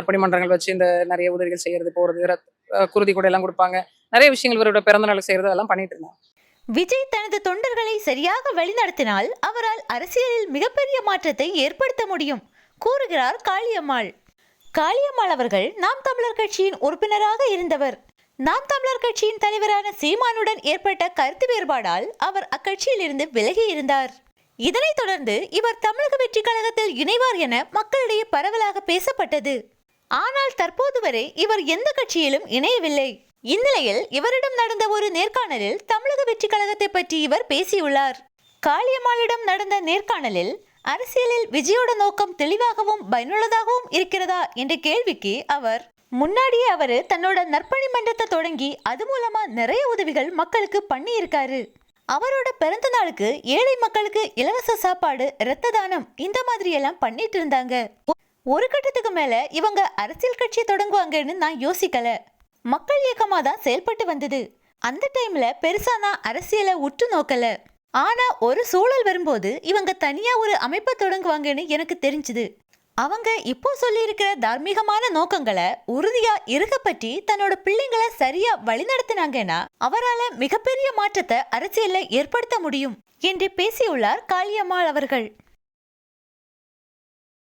நற்பணி மன்றங்கள் வச்சு இந்த நிறைய உதவிகள் செய்யறது போறது குருதி கூட எல்லாம் கொடுப்பாங்க. நிறைய விஷயங்கள் இவரோட பிறந்த நாள் செய்யறது அதெல்லாம் பண்ணிட்டு இருந்தாங்க. விஜய் தனது தொண்டர்களை சரியாக வழிநடத்தினால் அவரால் அரசியலில் மிகப்பெரிய மாற்றத்தை ஏற்படுத்த முடியும் கூறுகிறார் காளியம்மாள். காளியம்மாள் அவர்கள் நாம் தமிழர் கட்சியின் உறுப்பினராக இருந்தவர். நாம் தமிழர் கட்சியின் தலைவரான சீமானுடன் ஏற்பட்ட கருத்து வேறுபாடால் அவர் அக்கட்சியில் இருந்து விலகி இருந்தார். இதனைத் தொடர்ந்து இவர் தமிழக வெற்றி கழகத்தில் இணைவார் என மக்களிடையே பரவலாக பேசப்பட்டது. ஆனால் தற்போது வரை இவர் எந்த கட்சியிலும் இணையவில்லை. இந்நிலையில் இவரிடம் நடந்த ஒரு நேர்காணலில் தமிழக வெற்றி கழகத்தை பற்றி இவர் பேசியுள்ளார். காளியம்மாளிடம் நடந்த நேர்காணலில் அரசியலில் விஜயோட நோக்கம் தெளிவாகவும் பயனுள்ளதாகவும் இருக்கிறதா என்ற கேள்விக்கு அவர் முன்னாடியே அவரு தன்னோட நற்பணி மன்றத்தை தொடங்கி அது மூலமா நிறைய உதவிகள் மக்களுக்கு பண்ணி இருக்காரு அவரோட பிறந்த நாளுக்கு ஏழை மக்களுக்கு இலவச சாப்பாடு இரத்த தானம் இந்த மாதிரி எல்லாம் பண்ணிட்டு இருந்தாங்க. ஒரு கட்டத்துக்கு மேல இவங்க அரசியல் கட்சி தொடங்குவாங்கன்னு நான் யோசிக்கல. மக்கள் இயக்கமா தான் செயல்பட்டு வந்தது. அந்த டைம்ல பெருசா நான் அரசியலை உற்று நோக்கல. ஆனா ஒரு சூழல் வரும்போது இவங்க தனியா ஒரு அமைப்பை தொடங்குவாங்கன்னு எனக்கு தெரிஞ்சுது. அவங்க இப்போ சொல்லியிருக்கிற தார்மீகமான நோக்கங்களை உறுதியா இருக்க பற்றி தன்னோட பிள்ளைங்களை சரியா வழிநடத்தினாங்கன்னா அவரால மிகப்பெரிய மாற்றத்தை அரசியல்ல ஏற்படுத்த முடியும் என்று பேசியுள்ளார் காளியம்மாள் அவர்கள்.